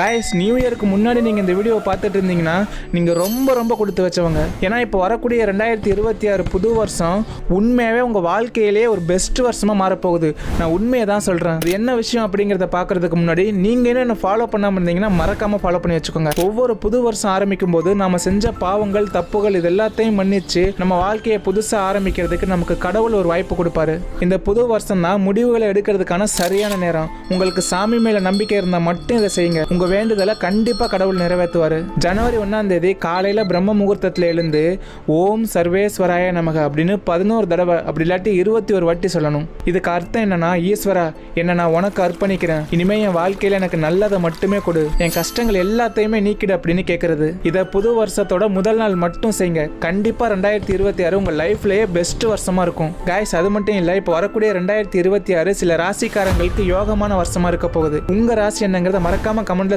Guys new இயருக்கு முன்னாடி நீங்கள் இந்த வீடியோவை பார்த்துட்டு இருந்தீங்கன்னா நீங்கள் ரொம்ப ரொம்ப கொடுத்து வச்சவங்க. ஏன்னா இப்போ வரக்கூடிய ரெண்டாயிரத்தி இருபத்தி ஆறு புது வருஷம் உண்மையாகவே உங்கள் வாழ்க்கையிலே ஒரு பெஸ்ட் வருஷமாக மாறப்போகுது. நான் உண்மையை தான் சொல்கிறேன் அது என்ன விஷயம் அப்படிங்கிறத பார்க்கறதுக்கு முன்னாடி நீங்கள் என்ன என்ன ஃபாலோ பண்ணாமல் இருந்தீங்கன்னா மறக்காமல் ஃபாலோ பண்ணி வச்சுக்கோங்க. ஒவ்வொரு புது வருஷம் ஆரம்பிக்கும் போது நம்ம செஞ்ச பாவங்கள் தப்புகள் இது எல்லாத்தையும் மன்னிச்சு நம்ம வாழ்க்கையை புதுசாக ஆரம்பிக்கிறதுக்கு நமக்கு கடவுள் ஒரு வாய்ப்பு கொடுப்பாரு. இந்த புது வருஷம் தான் முடிவுகளை எடுக்கிறதுக்கான சரியான நேரம். உங்களுக்கு சாமி மேலே நம்பிக்கை இருந்தால் மட்டும் இதை செய்யுங்க. உங்க வேண்டுதலை கண்டிப்பா கடவுள் நிறைவேற்றுவாரு. ஜனவரி ஒன்னாம் தேதி காலையில பிரம்ம முகூர்த்தத்துல எழுந்து ஓம் சர்வேஸ்வராய நமக அப்படின்னு பதினோரு தடவை அப்படி இல்லாட்டி இருபத்தி ஒரு வாட்டி சொல்லணும். இதுக்கு அர்த்தம் என்னன்னா ஈஸ்வரா என்ன நான் உனக்கு அர்ப்பணிக்கிறேன். இனிமே என் வாழ்க்கையில எனக்கு நல்லதை மட்டுமே கொடு. என் கஷ்டங்கள் எல்லாத்தையுமே நீக்கிடு அப்படின்னு கேட்கறது இதை புது வருஷத்தோட முதல் நாள் மட்டும் செய்யுங்க கண்டிப்பா ரெண்டாயிரத்தி இருபத்தி ஆறு உங்க லைஃப்லயே பெஸ்ட் வருஷமா இருக்கும். காய்ஸ் அது மட்டும் இல்ல இப்போ வரக்கூடிய ரெண்டாயிரத்தி இருபத்தி ஆறு சில ராசிக்காரங்களுக்கு யோகமான வருஷமா இருக்க போகுது. உங்க ராசி என்னங்கிறத மறக்காம கமெண்ட்ல